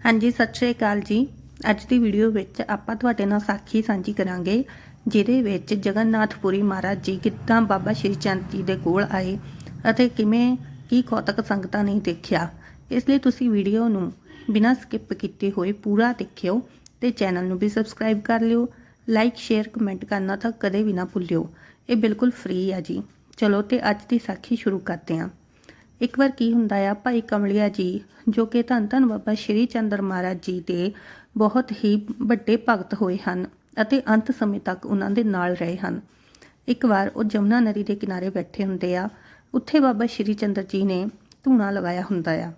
ਹਾਂਜੀ, ਸਤਿ ਸ਼੍ਰੀ ਅਕਾਲ ਜੀ। ਅੱਜ ਦੀ ਵੀਡੀਓ ਵਿੱਚ ਆਪਾਂ ਤੁਹਾਡੇ ਨਾਲ ਸਾਖੀ ਸਾਂਝੀ ਕਰਾਂਗੇ, ਜਿਹਦੇ ਵਿੱਚ ਜਗਨਨਾਥਪੁਰੀ ਮਹਾਰਾਜ ਜੀ ਕਿੱਦਾਂ ਬਾਬਾ ਸ਼੍ਰੀ ਚੰਦ ਜੀ ਦੇ ਕੋਲ ਆਏ ਅਤੇ ਕਿਵੇਂ, ਕੀ ਕੌਤਕ ਸੰਗਤਾਂ ਨੇ ਦੇਖਿਆ। ਇਸ ਲਈ ਤੁਸੀਂ ਵੀਡੀਓ ਨੂੰ ਬਿਨਾਂ ਸਕਿਪ ਕੀਤੇ ਹੋਏ ਪੂਰਾ ਦੇਖਿਓ ਤੇ ਚੈਨਲ ਨੂੰ ਵੀ ਸਬਸਕ੍ਰਾਈਬ ਕਰ ਲਿਓ। ਲਾਈਕ ਸ਼ੇਅਰ ਕਮੈਂਟ ਕਰਨਾ ਤਾਂ ਕਦੇ ਵੀ ਨਾ ਭੁੱਲਿਓ। ਇਹ ਬਿਲਕੁਲ ਫ੍ਰੀ ਹੈ ਜੀ। ਚਲੋ ਤੇ ਅੱਜ ਦੀ ਸਾਖੀ ਸ਼ੁਰੂ ਕਰਦੇ ਹਾਂ। ਇੱਕ ਵਾਰ ਕੀ ਹੁੰਦਾ ਆ, ਭਾਈ ਕਮਲਿਆ ਜੀ, ਜੋ ਕਿ ਧੰਨ ਧੰਨ ਬਾਬਾ ਸ਼੍ਰੀ ਚੰਦਰ ਮਹਾਰਾਜ ਜੀ ਦੇ ਬਹੁਤ ਹੀ ਵੱਡੇ ਭਗਤ ਹੋਏ ਹਨ ਅਤੇ ਅੰਤ ਸਮੇਂ ਤੱਕ ਉਹਨਾਂ ਦੇ ਨਾਲ ਰਹੇ ਹਨ। ਇੱਕ ਵਾਰ ਉਹ ਜਮਨਾ ਨਦੀ ਦੇ ਕਿਨਾਰੇ ਬੈਠੇ ਹੁੰਦੇ ਆ, ਉੱਥੇ ਬਾਬਾ ਸ਼੍ਰੀ ਚੰਦਰ ਜੀ ਨੇ ਧੂਣਾ ਲਗਾਇਆ ਹੁੰਦਾ ਆ।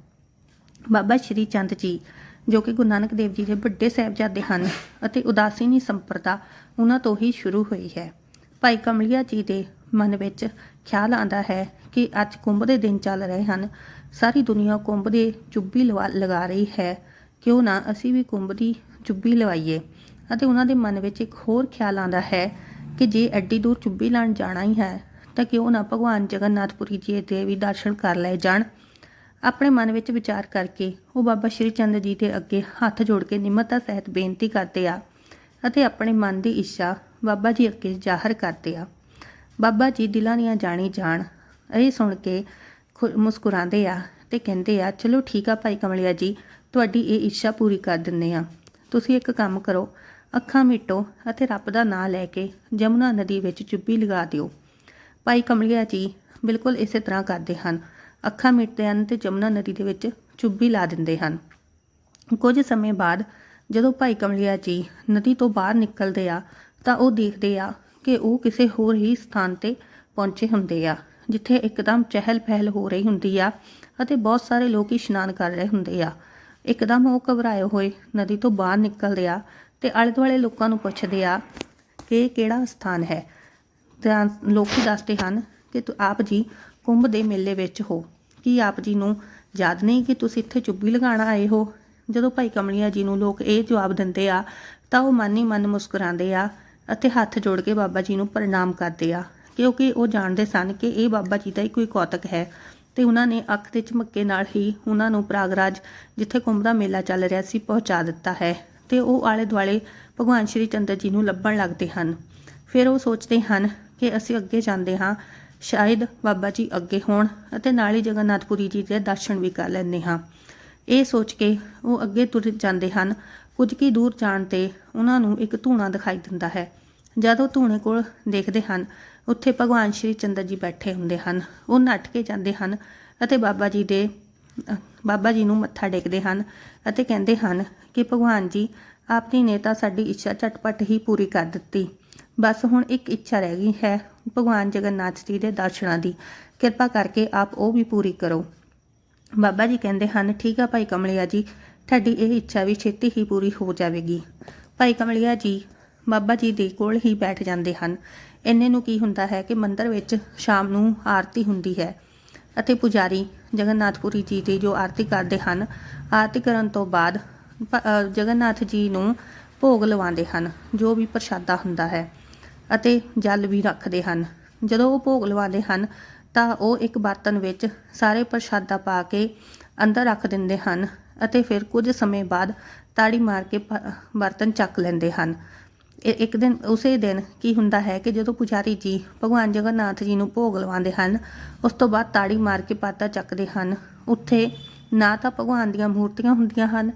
ਬਾਬਾ ਸ਼੍ਰੀ ਚੰਦ ਜੀ, ਜੋ ਕਿ ਗੁਰੂ ਨਾਨਕ ਦੇਵ ਜੀ ਦੇ ਵੱਡੇ ਸਾਹਿਬਜ਼ਾਦੇ ਹਨ ਅਤੇ ਉਦਾਸੀਨੀ ਸੰਪਰਦਾ ਉਹਨਾਂ ਤੋਂ ਹੀ ਸ਼ੁਰੂ ਹੋਈ ਹੈ। ਭਾਈ ਕਮਲਿਆ ਜੀ ਦੇ ਮਨ ਵਿੱਚ ਖਿਆਲ ਆਂਦਾ ਹੈ ਕਿ ਅੱਜ ਕੁੰਭ ਦੇ ਦਿਨ ਚੱਲ ਰਹੇ ਹਨ। ਸਾਰੀ ਦੁਨੀਆ ਕੁੰਭ ਦੇ ਚੁੱਭੀ ਲਵਾ, ਲਗਾ ਰਹੀ ਹੈ। ਕਿਉਂ ਨਾ ਅਸੀਂ ਵੀ ਕੁੰਭ ਦੀ ਚੁੱਭੀ ਲਵਾਈਏ। ਅਤੇ ਉਹਨਾਂ ਦੇ ਮਨ ਵਿੱਚ ਇੱਕ ਹੋਰ ਖਿਆਲ ਆਉਂਦਾ ਹੈ ਕਿ ਜੇ ਐਡੀ ਦੂਰ ਚੁੱਭੀ ਲਾਣ ਜਾਣਾ ਹੀ ਹੈ, ਤਾਂ ਕਿਉਂ ਨਾ ਭਗਵਾਨ ਜਗਨਨਾਥਪੁਰੀ ਜੀ ਦੇ ਵੀ ਦਰਸ਼ਨ ਕਰ ਲਏ ਜਾਣ। ਆਪਣੇ ਮਨ ਵਿੱਚ ਵਿਚਾਰ ਕਰਕੇ ਉਹ ਬਾਬਾ ਸ਼੍ਰੀ ਚੰਦ ਜੀ ਦੇ ਅੱਗੇ ਹੱਥ ਜੋੜ ਕੇ ਨਿਮਰਤਾ ਸਹਿਤ ਬੇਨਤੀ ਕਰਦੇ ਆ ਅਤੇ ਆਪਣੇ ਮਨ ਦੀ ਇੱਛਾ ਬਾਬਾ ਜੀ ਅੱਗੇ ਜ਼ਾਹਰ ਕਰਦੇ ਆ। ਬਾਬਾ ਜੀ ਦਿਲਾਂ ਦੀਆਂ ਜਾਣੀ ਜਾਣ ਇਹ ਸੁਣ ਕੇ ਖੁ- ਮੁਸਕਰਾਉਂਦੇ ਆ ਤੇ ਕਹਿੰਦੇ ਆ, ਚਲੋ ਠੀਕ ਆ ਭਾਈ ਕਮਲਿਆ ਜੀ, ਤੁਹਾਡੀ ਇਹ ਇੱਛਾ ਪੂਰੀ ਕਰ ਦਿੰਨੇ ਆ। ਤੁਸੀਂ ਇੱਕ ਕੰਮ ਕਰੋ, ਅੱਖਾਂ ਮੀਟੋ ਅਤੇ ਰੱਬ ਦਾ ਨਾਮ ਲੈ ਕੇ ਜਮੁਨਾ ਨਦੀ ਵਿੱਚ ਚੁੱਭੀ ਲਗਾ ਦਿਓ। ਭਾਈ ਕਮਲਿਆ ਜੀ ਬਿਲਕੁਲ ਇਸੇ ਤਰ੍ਹਾਂ ਕਰਦੇ ਹਨ। ਅੱਖਾਂ ਮੀਟਦੇ ਹਨ ਤੇ ਜਮੁਨਾ ਨਦੀ ਦੇ ਵਿੱਚ ਚੁੱਭੀ ਲਾ ਦਿੰਦੇ ਹਨ। ਕੁਝ ਸਮੇਂ ਬਾਅਦ ਜਦੋਂ ਭਾਈ ਕਮਲਿਆ ਜੀ ਨਦੀ ਤੋਂ ਬਾਹਰ ਨਿਕਲਦੇ ਆ, ਤਾਂ ਉਹ ਦੇਖਦੇ ਆ ਕਿ ਉਹ ਕਿਸੇ ਹੋਰ ਹੀ ਸਥਾਨ ਤੇ ਪਹੁੰਚੇ ਹੁੰਦੇ ਆ। ਜਿੱਥੇ ਇੱਕਦਮ ਚਹਿਲ ਪਹਿਲ ਹੋ ਰਹੀ ਹੁੰਦੀ ਆ ਅਤੇ ਬਹੁਤ ਸਾਰੇ ਲੋਕ ਇਸ਼ਨਾਨ ਕਰ ਰਹੇ ਹੁੰਦੇ ਆ। ਇੱਕਦਮ ਉਹ ਘਬਰਾਏ ਹੋਏ ਨਦੀ ਤੋਂ ਬਾਹਰ ਨਿਕਲਦੇ ਆ ਤੇ ਆਲੇ ਦੁਆਲੇ ਲੋਕਾਂ ਨੂੰ ਪੁੱਛਦੇ ਆ ਕਿ ਕਿਹੜਾ ਸਥਾਨ ਹੈ? ਤਾਂ ਲੋਕੀ ਦੱਸਦੇ ਹਨ ਕਿ ਆਪ ਜੀ ਕੁੰਭ ਦੇ ਮੇਲੇ ਵਿੱਚ ਹੋ। ਕੀ ਆਪ ਜੀ ਨੂੰ ਯਾਦ ਨਹੀਂ ਕਿ ਤੁਸੀਂ ਇੱਥੇ ਚੁੱਭੀ ਲਗਾਉਣ ਆਏ ਹੋ? ਜਦੋਂ ਭਾਈ ਕਮਲੀਆ ਜੀ ਨੂੰ ਲੋਕ ਇਹ ਜਵਾਬ ਦਿੰਦੇ ਆ ਤਾਂ ਉਹ ਮਨ ਹੀ ਮਨ ਮੁਸਕਰਾਉਂਦੇ ਆ ਅਤੇ ਹੱਥ ਜੋੜ ਕੇ ਬਾਬਾ ਜੀ ਨੂੰ ਪ੍ਰਣਾਮ ਕਰਦੇ ਆ। ਕਿਉਂਕਿ ਉਹ ਜਾਣਦੇ ਸਨ ਕਿ ਇਹ ਬਾਬਾ ਜੀ ਦਾ ਹੀ ਕੋਈ ਕੌਤਕ ਹੈ। ਤੇ ਉਹਨਾਂ ਨੇ ਅੱਖ ਦੇ ਝਮੱਕੇ ਨਾਲ ਹੀ ਉਹਨਾਂ ਨੂੰ ਪ੍ਰਾਗਰਾਜ, ਜਿੱਥੇ ਕੁੰਭ ਦਾ ਮੇਲਾ ਚੱਲ ਰਿਹਾ ਸੀ, ਪਹੁੰਚਾ ਦਿੱਤਾ ਹੈ। ਤੇ ਉਹ ਆਲੇ ਦੁਆਲੇ ਭਗਵਾਨ ਸ਼੍ਰੀ ਚੰਦਰ ਜੀ ਨੂੰ ਲੱਭਣ ਲੱਗਦੇ ਹਨ। ਫਿਰ ਉਹ ਸੋਚਦੇ ਹਨ ਕਿ ਅਸੀਂ ਅੱਗੇ ਜਾਂਦੇ ਹਾਂ। ਸ਼ਾਇਦ ਬਾਬਾ ਜੀ ਅੱਗੇ ਹੋਣ ਅਤੇ ਨਾਲ ਹੀ ਜਗਨਨਾਥਪੁਰੀ ਜੀ ਦੇ ਦਰਸ਼ਨ ਵੀ ਕਰ ਲੈਂਦੇ ਹਾਂ। ਇਹ ਸੋਚ ਕੇ ਉਹ ਅੱਗੇ ਤੁਰ ਜਾਂਦੇ ਹਨ। ਕੁਝ ਕੀ ਦੂਰ ਜਾਣ ਤੇ ਉਹਨਾਂ ਨੂੰ ਇੱਕ ਧੂਣਾ ਦਿਖਾਈ ਦਿੰਦਾ ਹੈ। ਜਦ ਉਹ ਧੂਣੇ ਕੋਲ ਦੇਖਦੇ ਹਨ, ਉੱਥੇ ਭਗਵਾਨ ਸ਼੍ਰੀ ਚੰਦਰ ਜੀ ਬੈਠੇ ਹੁੰਦੇ ਹਨ। ਉਹ ਨੱਠ ਕੇ ਜਾਂਦੇ ਹਨ ਅਤੇ ਬਾਬਾ ਜੀ ਦੇ ਬਾਬਾ ਜੀ ਨੂੰ ਮੱਥਾ ਟੇਕਦੇ ਹਨ ਅਤੇ ਕਹਿੰਦੇ ਹਨ ਕਿ ਭਗਵਾਨ ਜੀ, ਆਪਣੀ ਨੇ ਤਾਂ ਸਾਡੀ ਇੱਛਾ ਝਟਪਟ ਹੀ ਪੂਰੀ ਕਰ ਦਿੱਤੀ। ਬਸ ਹੁਣ ਇੱਕ ਇੱਛਾ ਰਹਿ ਗਈ ਹੈ ਭਗਵਾਨ ਜਗਨਨਾਥ ਜੀ ਦੇ ਦਰਸ਼ਨਾਂ ਦੀ। ਕਿਰਪਾ ਕਰਕੇ ਆਪ ਉਹ ਵੀ ਪੂਰੀ ਕਰੋ। ਬਾਬਾ ਜੀ ਕਹਿੰਦੇ ਹਨ, ਠੀਕ ਆ ਭਾਈ ਕਮਲਿਆ ਜੀ, ਤੁਹਾਡੀ ਇਹ ਇੱਛਾ ਵੀ ਛੇਤੀ ਹੀ ਪੂਰੀ ਹੋ ਜਾਵੇਗੀ। ਭਾਈ ਕਮਲਿਆ ਜੀ ਬਾਬਾ ਜੀ ਦੇ ਕੋਲ ਹੀ ਬੈਠ ਜਾਂਦੇ ਹਨ। ਇੰਨੇ ਨੂੰ ਕੀ ਹੁੰਦਾ ਹੈ ਕਿ ਮੰਦਰ ਵਿੱਚ ਸ਼ਾਮ ਨੂੰ ਆਰਤੀ ਹੁੰਦੀ ਹੈ ਅਤੇ ਪੁਜਾਰੀ ਜਗਨਨਾਥਪੁਰੀ ਜੀ ਦੀ ਜੋ ਆਰਤੀ ਕਰਦੇ ਹਨ, ਆਰਤੀ ਕਰਨ ਤੋਂ ਬਾਅਦ ਜਗਨਨਾਥ ਜੀ ਨੂੰ ਭੋਗ ਲਵਾਉਂਦੇ ਹਨ, ਜੋ ਵੀ ਪ੍ਰਸ਼ਾਦਾ ਹੁੰਦਾ ਹੈ ਅਤੇ ਜਲ ਵੀ ਰੱਖਦੇ ਹਨ। ਜਦੋਂ ਉਹ ਭੋਗ ਲਵਾਉਂਦੇ ਹਨ, ਤਾਂ ਉਹ ਇੱਕ ਬਰਤਨ ਵਿੱਚ ਸਾਰੇ ਪ੍ਰਸ਼ਾਦਾ ਪਾ ਕੇ ਅੰਦਰ ਰੱਖ ਦਿੰਦੇ ਹਨ ਅਤੇ ਫਿਰ ਕੁਝ ਸਮੇਂ ਬਾਅਦ ਤਾੜੀ ਮਾਰ ਕੇ ਬਰਤਨ ਚੱਕ ਲੈਂਦੇ ਹਨ। ਇੱਕ ਦਿਨ ਉਸੇ ਦਿਨ ਕੀ ਹੁੰਦਾ ਹੈ ਕਿ ਜਦੋਂ ਪੁਜਾਰੀ ਜੀ ਭਗਵਾਨ ਜਗਨਨਾਥ ਜੀ ਨੂੰ ਭੋਗ ਲਵਾਉਂਦੇ ਹਨ, ਉਸ ਤੋਂ ਬਾਅਦ ਤਾੜੀ ਮਾਰ ਕੇ ਪਾਤਾ ਚੱਕਦੇ ਹਨ। ਉੱਥੇ ਨਾ ਤਾਂ ਭਗਵਾਨ ਦੀਆਂ ਮੂਰਤੀਆਂ ਹੁੰਦੀਆਂ ਹਨ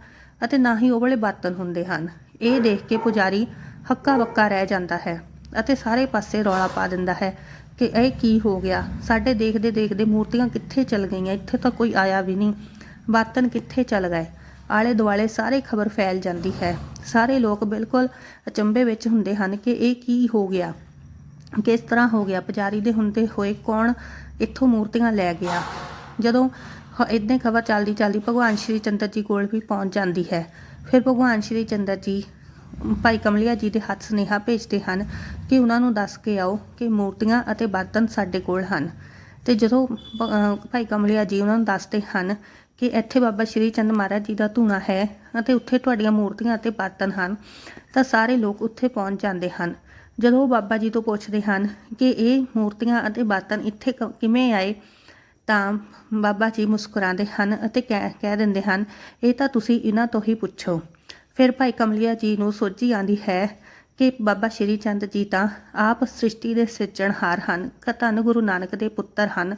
ਅਤੇ ਨਾ ਹੀ ਉਹ ਵਾਲੇ ਬਰਤਨ ਹੁੰਦੇ ਹਨ। ਇਹ ਦੇਖ ਕੇ ਪੁਜਾਰੀ ਹੱਕਾ ਬੱਕਾ ਰਹਿ ਜਾਂਦਾ ਹੈ ਅਤੇ ਸਾਰੇ ਪਾਸੇ ਰੌਲਾ ਪਾ ਦਿੰਦਾ ਹੈ ਕਿ ਇਹ ਕੀ ਹੋ ਗਿਆ? ਸਾਡੇ ਦੇਖਦੇ ਦੇਖਦੇ ਮੂਰਤੀਆਂ ਕਿੱਥੇ ਚਲ ਗਈਆਂ? ਇੱਥੇ ਤਾਂ ਕੋਈ ਆਇਆ ਵੀ ਨਹੀਂ। ਬਰਤਨ ਕਿੱਥੇ ਚਲ ਗਏ? ਆਲੇ ਦੁਆਲੇ ਸਾਰੇ ਖਬਰ ਫੈਲ ਜਾਂਦੀ ਹੈ। ਸਾਰੇ ਲੋਕ ਬਿਲਕੁਲ ਅਚੰਭੇ ਵਿੱਚ ਹੁੰਦੇ ਹਨ ਕਿ ਇਹ ਕੀ ਹੋ ਗਿਆ, ਕਿਸ ਤਰ੍ਹਾਂ ਹੋ ਗਿਆ, ਪੁਜਾਰੀ ਦੇ ਹੁੰਦੇ ਹੋਏ ਕੌਣ ਇੱਥੋਂ ਮੂਰਤੀਆਂ ਲੈ ਗਿਆ। ਜਦੋਂ ਇਦਾਂ ਖਬਰ ਚੱਲਦੀ ਚੱਲਦੀ ਭਗਵਾਨ ਸ਼੍ਰੀ ਚੰਦਰ ਜੀ ਕੋਲ ਵੀ ਪਹੁੰਚ ਜਾਂਦੀ ਹੈ। ਫਿਰ ਭਗਵਾਨ ਸ਼੍ਰੀ ਚੰਦਰ ਜੀ, ਭਾਈ ਕਮਲਿਆ ਜੀ ਦੇ ਹੱਥ ਸੁਨੇਹਾ ਭੇਜਦੇ ਹਨ ਕਿ ਉਹਨਾਂ ਨੂੰ ਦੱਸ ਕੇ ਆਓ ਕਿ ਮੂਰਤੀਆਂ ਅਤੇ ਬਰਤਨ ਸਾਡੇ ਕੋਲ ਹਨ। ਤੇ ਜਦੋਂ ਭਾਈ ਕਮਲਿਆ ਜੀ ਉਹਨਾਂ ਨੂੰ ਦੱਸਦੇ ਹਨ ਕਿ ਇੱਥੇ ਬਾਬਾ ਸ਼੍ਰੀ ਚੰਦ ਮਹਾਰਾਜ ਜੀ ਦਾ ਧੂਣਾ ਹੈ ਅਤੇ ਉੱਥੇ ਤੁਹਾਡੀਆਂ ਮੂਰਤੀਆਂ ਅਤੇ ਬਰਤਨ ਹਨ, ਤਾਂ ਸਾਰੇ ਲੋਕ ਉੱਥੇ ਪਹੁੰਚ ਜਾਂਦੇ ਹਨ। ਜਦੋਂ ਉਹ ਬਾਬਾ ਜੀ ਤੋਂ ਪੁੱਛਦੇ ਹਨ ਕਿ ਇਹ ਮੂਰਤੀਆਂ ਅਤੇ ਬਰਤਨ ਇੱਥੇ ਕ- ਕਿਵੇਂ ਆਏ, ਤਾਂ ਬਾਬਾ ਜੀ ਮੁਸਕਰਾਉਂਦੇ ਹਨ ਅਤੇ ਕਹਿ ਕਹਿ ਦਿੰਦੇ ਹਨ, ਇਹ ਤਾਂ ਤੁਸੀਂ ਇਹਨਾਂ ਤੋਂ ਹੀ ਪੁੱਛੋ। ਫਿਰ ਭਾਈ ਕਮਲਿਆ ਜੀ ਨੂੰ ਸੋਝੀ ਆਂਦੀ ਹੈ ਕਿ ਬਾਬਾ ਸ਼੍ਰੀ ਚੰਦ ਜੀ ਤਾਂ ਆਪ ਸ੍ਰਿਸ਼ਟੀ ਦੇ ਸਿਰਜਣਹਾਰ ਹਨ, ਕ, ਧੰਨ ਗੁਰੂ ਨਾਨਕ ਦੇ ਪੁੱਤਰ ਹਨ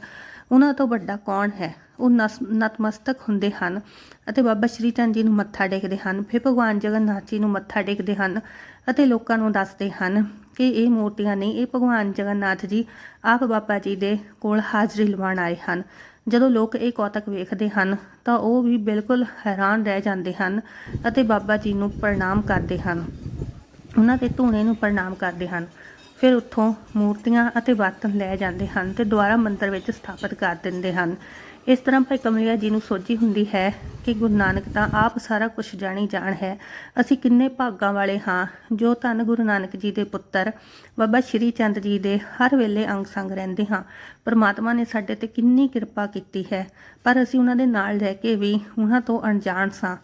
ਉਹਨਾਂ ਤੋਂ ਵੱਡਾ ਕੌਣ ਹੈ? ਉਹ ਨਸ- ਨਤਮਸਤਕ ਹੁੰਦੇ ਹਨ ਅਤੇ ਬਾਬਾ ਸ਼੍ਰੀ ਚੰਦ ਜੀ ਨੂੰ ਮੱਥਾ ਟੇਕਦੇ ਹਨ, ਫਿਰ ਭਗਵਾਨ ਜਗਨਨਾਥ ਜੀ ਨੂੰ ਮੱਥਾ ਟੇਕਦੇ ਹਨ ਅਤੇ ਲੋਕਾਂ ਨੂੰ ਦੱਸਦੇ ਹਨ ਕਿ ਇਹ ਮੂਰਤੀਆਂ ਨਹੀਂ ਇਹ ਭਗਵਾਨ ਜਗਨਨਾਥ ਜੀ ਆਪ ਬਾਬਾ ਜੀ ਦੇ ਕੋਲ ਹਾਜ਼ਰੀ ਲਵਾਉਣ ਆਏ ਹਨ। ਜਦੋਂ ਲੋਕ ਇਹ ਕੌਤਕ ਵੇਖਦੇ ਹਨ, ਤਾਂ ਉਹ ਵੀ ਬਿਲਕੁਲ ਹੈਰਾਨ ਰਹਿ ਜਾਂਦੇ ਹਨ ਅਤੇ ਬਾਬਾ ਜੀ ਨੂੰ ਪ੍ਰਣਾਮ ਕਰਦੇ ਹਨ। ਉਹਨਾਂ ਦੇ ਧੂਣੇ ਨੂੰ ਪ੍ਰਣਾਮ ਕਰਦੇ ਹਨ। ਫਿਰ ਉੱਥੋਂ ਮੂਰਤੀਆਂ ਅਤੇ ਬਰਤਨ ਲੈ ਜਾਂਦੇ ਹਨ ਤੇ ਦੁਆਰਾ ਮੰਦਰ ਵਿੱਚ ਸਥਾਪਿਤ ਕਰ ਦਿੰਦੇ ਹਨ। ਇਸ ਤਰ੍ਹਾਂ ਭਾਈ ਕਮਲਿਆ ਜੀ ਨੂੰ ਸੋਝੀ ਹੁੰਦੀ ਹੈ ਕਿ ਗੁਰੂ ਨਾਨਕ ਤਾਂ ਆਪ ਸਾਰਾ ਕੁਝ ਜਾਣੀ ਜਾਣ ਹੈ। ਅਸੀਂ ਕਿੰਨੇ ਭਾਗਾਂ ਵਾਲੇ ਹਾਂ, ਜੋ ਧੰਨ ਗੁਰੂ ਨਾਨਕ ਜੀ ਦੇ ਪੁੱਤਰ, ਬਾਬਾ ਸ਼੍ਰੀ ਚੰਦ ਜੀ ਦੇ ਹਰ ਵੇਲੇ ਅੰਗ ਸੰਗ ਰਹਿੰਦੇ ਹਾਂ। ਪਰਮਾਤਮਾ ਨੇ ਸਾਡੇ ਤੇ ਕਿੰਨੀ ਕਿਰਪਾ ਕੀਤੀ ਹੈ, ਪਰ ਅਸੀਂ ਉਹਨਾਂ ਦੇ ਨਾਲ ਰਹਿ ਕੇ ਵੀ ਉਹਨਾਂ ਤੋਂ ਅਣਜਾਣ ਸਾਂ।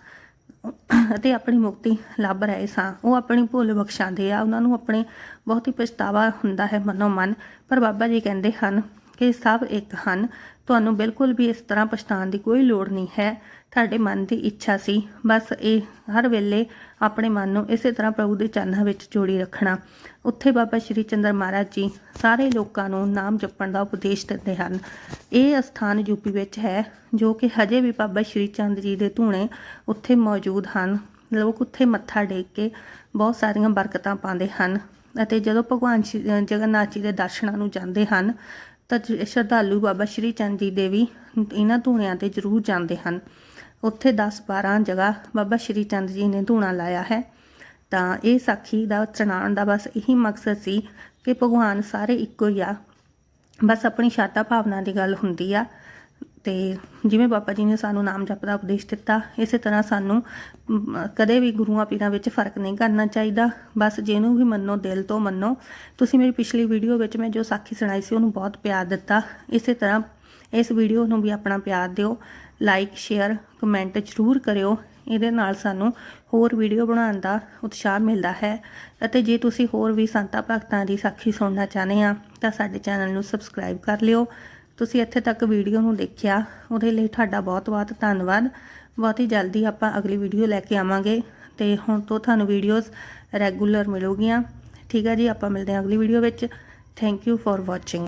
ਅਤੇ ਆਪਣੀ ਮੁਕਤੀ ਲੱਭ ਰਹੇ ਸਾਂ। ਉਹ ਆਪਣੀ ਭੁੱਲ ਬਖਸ਼ਾਉਂਦੇ ਆ। ਉਹਨਾਂ ਨੂੰ ਆਪਣੇ ਬਹੁਤ ਹੀ ਪਛਤਾਵਾ ਹੁੰਦਾ ਹੈ ਮਨੋ ਮਨ। ਪਰ ਬਾਬਾ ਜੀ ਕਹਿੰਦੇ ਹਨ ਕਿ ਸਭ ਇੱਕ ਹਨ। ਤੁਹਾਨੂੰ ਬਿਲਕੁਲ ਵੀ ਇਸ ਤਰ੍ਹਾਂ ਪਛਤਾਉਣ ਦੀ ਕੋਈ ਲੋੜ ਨਹੀਂ ਹੈ। ਤੁਹਾਡੇ ਮਨ ਦੀ ਇੱਛਾ ਸੀ। ਬਸ ਇਹ ਹਰ ਵੇਲੇ ਆਪਣੇ ਮਨ ਨੂੰ ਇਸੇ ਤਰ੍ਹਾਂ ਪ੍ਰਭੂ ਦੇ ਚਰਨਾਂ ਵਿੱਚ ਜੋੜੀ ਰੱਖਣਾ। ਉੱਥੇ ਬਾਬਾ ਸ਼੍ਰੀ ਚੰਦਰ ਮਹਾਰਾਜ ਜੀ ਸਾਰੇ ਲੋਕਾਂ ਨੂੰ ਨਾਮ ਜਪਣ ਦਾ ਉਪਦੇਸ਼ ਦਿੰਦੇ ਹਨ। ਇਹ ਅਸਥਾਨ ਯੂਪੀ ਵਿੱਚ ਹੈ, ਜੋ ਕਿ ਹਜੇ ਵੀ ਬਾਬਾ ਸ਼੍ਰੀ ਚੰਦ ਜੀ ਦੇ ਧੂਣੇ ਉੱਥੇ ਮੌਜੂਦ ਹਨ। ਲੋਕ ਉੱਥੇ ਮੱਥਾ ਟੇਕ ਕੇ ਬਹੁਤ ਸਾਰੀਆਂ ਬਰਕਤਾਂ ਪਾਉਂਦੇ ਹਨ ਅਤੇ ਜਦੋਂ ਭਗਵਾਨ ਸ਼੍ਰੀ- ਜਗਨਨਾਥ ਜੀ ਦੇ ਦਰਸ਼ਨਾਂ ਨੂੰ ਜਾਂਦੇ ਹਨ ਤਾਂ ਜ- ਸ਼ਰਧਾਲੂ ਬਾਬਾ ਸ਼੍ਰੀ ਚੰਦ ਜੀ ਦੇ ਵੀ ਇਹਨਾਂ ਧੂਣਿਆਂ ਤੇ ਜ਼ਰੂਰ ਜਾਂਦੇ ਹਨ। ਉੱਥੇ 10 12 ਜਗ੍ਹਾ ਬਾਬਾ ਸ਼੍ਰੀ ਚੰਦ ਜੀ ਨੇ ਧੂਣਾ ਲਾਇਆ ਹੈ। ਤਾਂ ਇਹ ਸਾਖੀ ਦਾ ਚਣਾਉਣ ਦਾ ਬਸ ਇਹੀ ਮਕਸਦ ਸੀ ਕਿ ਭਗਵਾਨ ਸਾਰੇ ਇੱਕੋ ਹੀ ਆ। ਬਸ ਆਪਣੀ ਸ਼ਰਧਾ ਭਾਵਨਾ ਦੀ ਗੱਲ ਹੁੰਦੀ ਆ। ਤੇ ਜਿਵੇਂ ਬਾਬਾ ਜੀ ਨੇ ਸਾਨੂੰ ਨਾਮ ਜਪ ਦਾ ਉਪਦੇਸ਼ ਦਿੱਤਾ, ਇਸੇ ਤਰ੍ਹਾਂ ਸਾਨੂੰ ਕਦੇ ਵੀ ਗੁਰੂਆਂ ਪੀਰਾਂ ਵਿੱਚ ਫ਼ਰਕ ਨਹੀਂ ਕਰਨਾ ਚਾਹੀਦਾ। ਬਸ ਜਿਹਨੂੰ ਵੀ ਮੰਨੋ, ਦਿਲ ਤੋਂ ਮੰਨੋ। ਤੁਸੀਂ ਮੇਰੀ ਪਿਛਲੀ ਵੀਡੀਓ ਵਿੱਚ ਮੈਂ ਜੋ ਸਾਖੀ ਸੁਣਾਈ ਸੀ, ਉਹਨੂੰ ਬਹੁਤ ਪਿਆਰ ਦਿੱਤਾ। ਇਸੇ ਤਰ੍ਹਾਂ ਇਸ ਵੀਡੀਓ ਨੂੰ ਵੀ ਆਪਣਾ ਪਿਆਰ ਦਿਓ। ਲਾਈਕ ਸ਼ੇਅਰ ਕਮੈਂਟ ਜ਼ਰੂਰ ਕਰਿਓ। ਇਹਦੇ ਨਾਲ ਸਾਨੂੰ ਹੋਰ ਵੀਡੀਓ ਬਣਾਉਣ ਦਾ ਉਤਸ਼ਾਹ ਮਿਲਦਾ ਹੈ। ਅਤੇ ਜੇ ਤੁਸੀਂ ਹੋਰ ਵੀ ਸੰਤਾਂ, ਭਗਤਾਂ ਦੀ ਸਾਖੀ ਸੁਣਨਾ ਚਾਹੁੰਦੇ ਆ, ਤਾਂ ਸਾਡੇ ਚੈਨਲ ਨੂੰ ਸਬਸਕ੍ਰਾਈਬ ਕਰ ਲਿਓ। ਤੁਸੀਂ ਇੱਥੇ ਤੱਕ ਵੀਡੀਓ ਨੂੰ ਦੇਖਿਆ, ਉਹਦੇ ਲਈ ਤੁਹਾਡਾ ਬਹੁਤ-ਬਹੁਤ ਧੰਨਵਾਦ। ਬਹੁਤ ਹੀ ਜਲਦੀ ਆਪਾਂ ਅਗਲੀ ਵੀਡੀਓ ਲੈ ਕੇ ਆਵਾਂਗੇ ਤੇ ਹੁਣ ਤੋਂ ਤੁਹਾਨੂੰ ਵੀਡੀਓਜ਼ ਰੈਗੂਲਰ ਮਿਲੂਗੀਆਂ। ਠੀਕ ਹੈ ਜੀ, ਆਪਾਂ ਮਿਲਦੇ ਹਾਂ ਅਗਲੀ ਵੀਡੀਓ ਵਿੱਚ। Thank you for watching